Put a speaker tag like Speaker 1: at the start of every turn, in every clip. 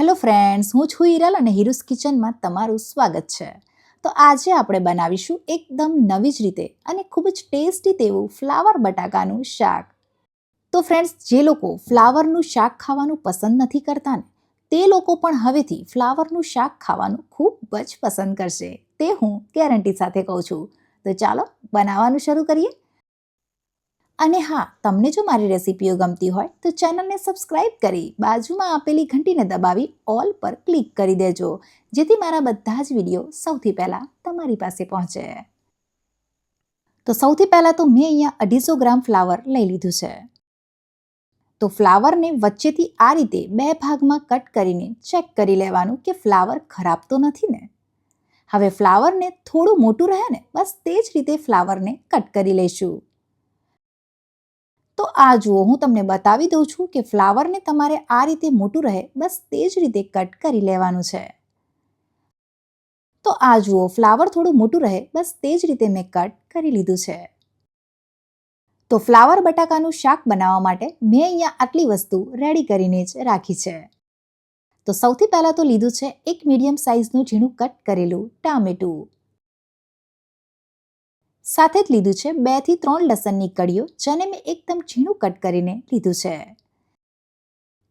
Speaker 1: Hello friends, હું છું હિરલ અને હિરુસ કિચનમાં તમારું સ્વાગત છે. તો આજે આપણે બનાવીશું એકદમ નવી જ રીતે અને ખૂબ જ ટેસ્ટી તેવું ફ્લાવર બટાકાનું શાક. તો ફ્રેન્ડ્સ, જે લોકો ફ્લાવરનું શાક ખાવાનું પસંદ નથી કરતા ને, તે લોકો પણ હવેથી ફ્લાવરનું શાક ખાવાનું ખૂબ જ પસંદ કરશે. તે હું ગેરંટી સાથે કહું છું. તો ચાલો, બનાવવાનું શરૂ કરીએ. અને હા, તમને જો મારી રેસિપીઓ ગમતી હોય, તો ચેનલને સબસ્ક્રાઇબ કરી બાજુમાં આપેલી ઘંટીને દબાવી ઓલ પર ક્લિક કરી દેજો, જેથી મારા બધા જ વીડિયો સૌથી પહેલાં તમારી પાસે પહોંચે. તો સૌથી પહેલાં તો મેં અહીંયા અઢીસો ગ્રામ ફ્લાવર લઈ લીધું છે. તો ફ્લાવરને વચ્ચેથી આ રીતે બે ભાગમાં કટ કરીને ચેક કરી લેવાનું કે ફ્લાવર ખરાબ તો નથી ને? હવે ફ્લાવરને થોડું મોટું રહે ને, બસ તે જ રીતે ફ્લાવરને કટ કરી લઈશું. તો આ જુઓ, હું તમને બતાવી દઉં છું કે ફ્લાવરને તમારે આ રીતે મોટું રહે, બસ તે જ રીતે કટ કરી લેવાનું છે. તો આ જુઓ, ફ્લાવર થોડું મોટું રહે, બસ તે જ રીતે મેં કટ કરી લીધું છે. તો ફ્લાવર બટાકાનું શાક બનાવવા માટે મેં અહીંયા આટલી વસ્તુ રેડી કરીને જ રાખી છે. તો સૌથી પહેલાં તો લીધું છે એક મીડિયમ સાઇઝનું ઝીણું કટ કરેલું ટામેટું. સાથે જ લીધું છે બેથી ત્રણ લસણની કડીઓ જેને મેં એકદમ ઝીણું કટ કરીને લીધું છે.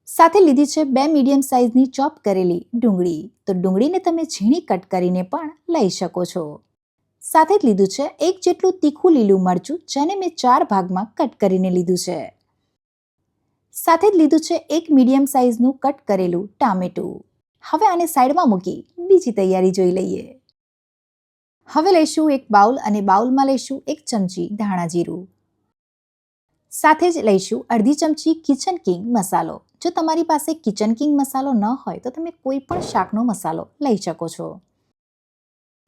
Speaker 1: સાથે લીધી છે બે મીડિયમ સાઇઝની ચોપ કરેલી ડુંગળી. તો ડુંગળીને તમે ઝીણી કટ કરીને પણ લઈ શકો છો. સાથે જ લીધું છે એક જેટલું તીખું લીલું મરચું, જેને મેં ચાર ભાગમાં કટ કરીને લીધું છે. સાથે જ લીધું છે એક મીડિયમ સાઇઝનું કટ કરેલું ટામેટું. હવે આને સાઈડમાં મૂકી બીજી તૈયારી જોઈ લઈએ. હવે લઈશું એક બાઉલ અને બાઉલમાં લઈશું એક ચમચી ધાણા જીરું. સાથે જ લઈશું અડધી ચમચી કિચન કિંગ મસાલો. જો તમારી પાસે કિચન કિંગ મસાલો ન હોય તો તમે કોઈ પણ શાકનો મસાલો લઈ શકો છો.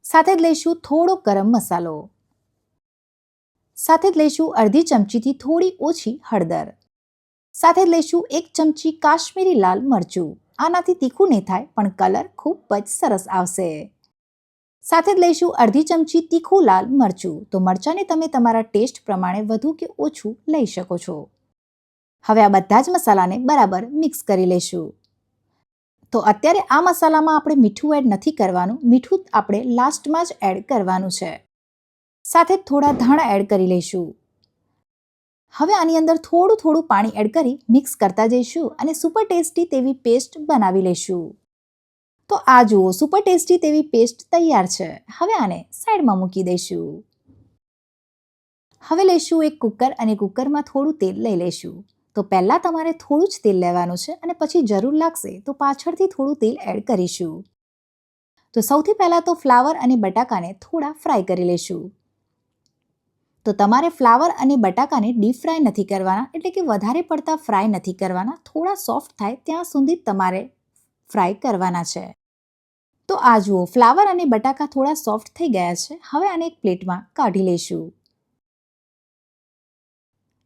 Speaker 1: સાથે જ લઈશું થોડો ગરમ મસાલો. સાથે જ લઈશું અડધી ચમચીથી થોડી ઓછી હળદર. સાથે જ લઈશું એક ચમચી કાશ્મીરી લાલ મરચું. આનાથી તીખું નહીં થાય, પણ કલર ખૂબ જ સરસ આવશે. સાથે જ લઈશું અડધી ચમચી તીખું લાલ મરચું. તો મરચાંને તમે તમારા ટેસ્ટ પ્રમાણે વધુ કે ઓછું લઈ શકો છો. હવે આ બધા જ મસાલાને બરાબર મિક્સ કરી લઈશું. તો અત્યારે આ મસાલામાં આપણે મીઠું એડ નથી કરવાનું, મીઠું આપણે લાસ્ટમાં જ એડ કરવાનું છે. સાથે થોડા ધાણા એડ કરી લઈશું. હવે આની અંદર થોડું થોડું પાણી એડ કરી મિક્સ કરતા જઈશું અને સુપર ટેસ્ટી તેવી પેસ્ટ બનાવી લઈશું. તો આ જુઓ સુપર ટેસ્ટી તેવી પેસ્ટ તૈયાર છે. હવે આને સાઈડમાં મૂકી દઈશું. હવે લઈશું એક કુકર અને કુકરમાં થોડું તેલ લઈ લઈશું. તો પહેલાં તમારે થોડું જ તેલ લેવાનું છે અને પછી જરૂર લાગશે તો પાછળથી થોડું તેલ એડ કરીશું. તો સૌથી પહેલાં તો ફ્લાવર અને બટાકાને થોડા ફ્રાય કરી લઈશું. તો તમારે ફ્લાવર અને બટાકાને ડીપ ફ્રાય નથી કરવાના, એટલે કે વધારે પડતા ફ્રાય નથી કરવાના, થોડા સોફ્ટ થાય ત્યાં સુધી તમારે ફ્રાય કરવાના છે. તો આ જુઓ, ફ્લાવર અને બટાકા થોડા સોફ્ટ થઈ ગયા છે. હવે આને એક પ્લેટમાં કાઢી લઈશું.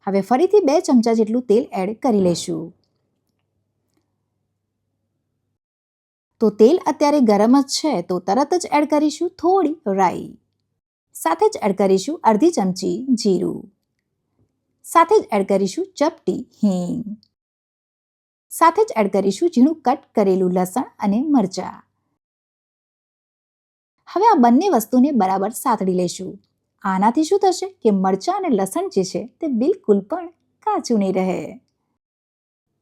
Speaker 1: હવે ફરીથી બે ચમચા જેટલું તેલ એડ કરી લઈશું. તો તેલ અત્યારે ગરમ જ છે, તો તરત જ એડ કરીશું થોડી રાઈ. સાથે જ એડ કરીશું અડધી ચમચી જીરું. સાથે જ એડ કરીશું ચપટી હિંગ. સાથે જ એડ કરીશું ઝીણું કટ કરેલું લસણ અને મરચાં. હવે આ બંને વસ્તુને બરાબર સાતડી લઈશું આનાથી શું થશે કે મરચાં અને લસણ જે છે તે બિલકુલ પણ કાચું નહીં રહે.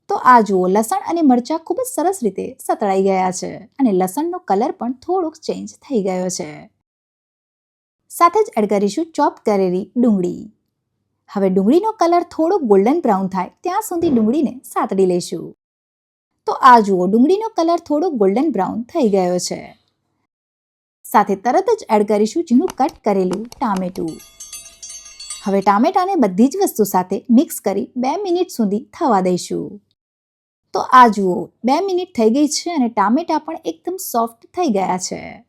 Speaker 1: તો આ જુઓ, લસણ અને મરચાં ખૂબ જ સરસ રીતે સતળાઈ ગયા છે અને લસણનો કલર પણ થોડોક ચેન્જ થઈ ગયો છે. સાથે જ એડ કરીશું ચોપ કરેલી ડુંગળી. હવે ડુંગળીનો કલર થોડો ગોલ્ડન બ્રાઉન થાય ત્યાં સુધી ડુંગળીને સાતડી લઈશું તો આ જુઓ, ડુંગળીનો કલર થોડો ગોલ્ડન બ્રાઉન થઈ ગયો છે. સાથે તરત જ એડ કરીશું ઝીણું કટ કરેલું ટામેટું. હવે ટામેટાને બધી જ વસ્તુ સાથે મિક્સ કરી બે મિનિટ સુધી થવા દઈશું. તો આ જુઓ, બે મિનિટ થઈ ગઈ છે અને ટામેટા પણ એકદમ સોફ્ટ થઈ ગયા છે.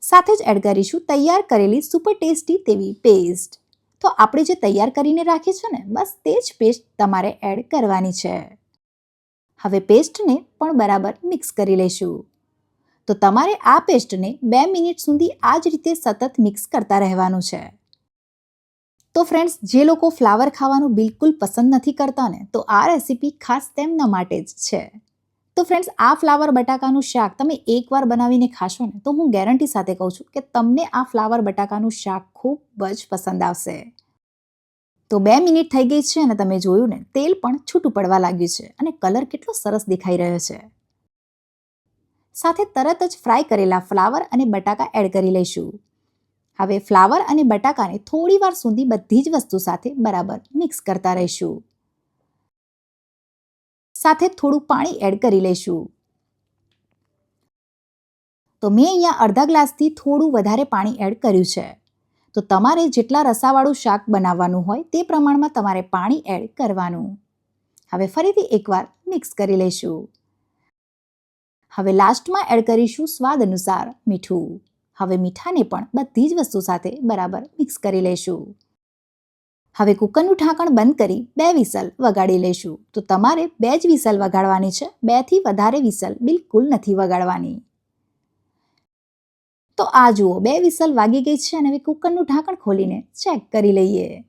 Speaker 1: સાથે જ એડ કરીશું તૈયાર કરેલી સુપર ટેસ્ટી તેવી પેસ્ટ તો આપણે જે તૈયાર કરીને રાખી છે ને, બસ તે જ પેસ્ટ તમારે એડ કરવાની છે. હવે પેસ્ટને પણ બરાબર મિક્સ કરી લઈશું તો તમારે આ પેસ્ટને બે મિનિટ સુધી આ જ રીતે સતત મિક્સ કરતા રહેવાનું છે. તો ફ્રેન્ડ્સ જે લોકો ફ્લાવર ખાવાનું બિલકુલ પસંદ નથી કરતા ને, તો આ રેસીપી ખાસ તેમના માટે જ છે. તો ફ્રેન્ડ્સ આ ફ્લાવર બટાકાનું શાક તમે એકવાર બનાવીને ખાશો ને, તો હું ગેરંટી સાથે કહું છું કે તમને આ ફ્લાવર બટાકાનું શાક ખૂબ જ પસંદ આવશે. તો બે મિનિટ થઈ ગઈ છે અને તમે જોયું ને, તેલ પણ છૂટું પડવા લાગ્યું છે અને કલર કેટલો સરસ દેખાઈ રહ્યો છે. સાથે તરત જ ફ્રાય કરેલા ફ્લાવર અને બટાકા એડ કરી લઈશું. હવે ફ્લાવર અને બટાકાને થોડી વાર સુધી બધી જ વસ્તુ સાથે બરાબર મિક્સ કરતા રહીશું. સાથે થોડું પાણી એડ કરી લઈશું. તો મેં અહીંયા અડધા ગ્લાસથી થોડું વધારે પાણી એડ કર્યું છે. તો તમારે જેટલા રસાવાળું શાક બનાવવાનું હોય તે પ્રમાણમાં તમારે પાણી એડ કરવાનું. હવે ફરીથી એકવાર મિક્સ કરી લઈશું. હવે લાસ્ટમાં એડ કરીશું સ્વાદ અનુસાર મીઠું. હવે મીઠાને પણ બધી જ વસ્તુ સાથે બરાબર મિક્સ કરી લઈશું. હવે કુકરનું ઢાંકણ બંધ કરી બે વિસલ વગાડી લઈશું. તો તમારે બે જ વિસલ વગાડવાની છે. બેથી વધારે વિસલ બિલકુલ નથી વગાડવાની. તો આ જુઓ, બે વિસલ વાગી ગઈ છે અને હવે કુકરનું ઢાંકણ ખોલીને ચેક કરી લઈએ.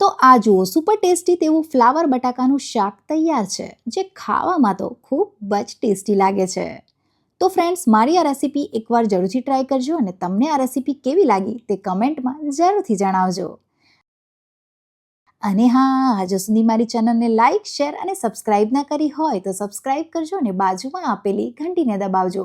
Speaker 1: તો આ જુઓ સુપર ટેસ્ટી તેવું ફ્લાવર બટાકાનું શાક તૈયાર છે, જે ખાવામાં તો ખૂબ જ ટેસ્ટી લાગે છે. તો ફ્રેન્ડ્સ મારી આ રેસીપી એકવાર જરૂરથી ટ્રાય કરજો અને તમને આ રેસીપી કેવી લાગી તે કમેન્ટમાં જરૂરથી જણાવજો. અને હા, હજુ સુધી મારી ચેનલને લાઇક શેર અને સબસ્ક્રાઇબ ના કરી હોય તો સબસ્ક્રાઇબ કરજો અને બાજુમાં આપેલી ઘંટીને દબાવજો.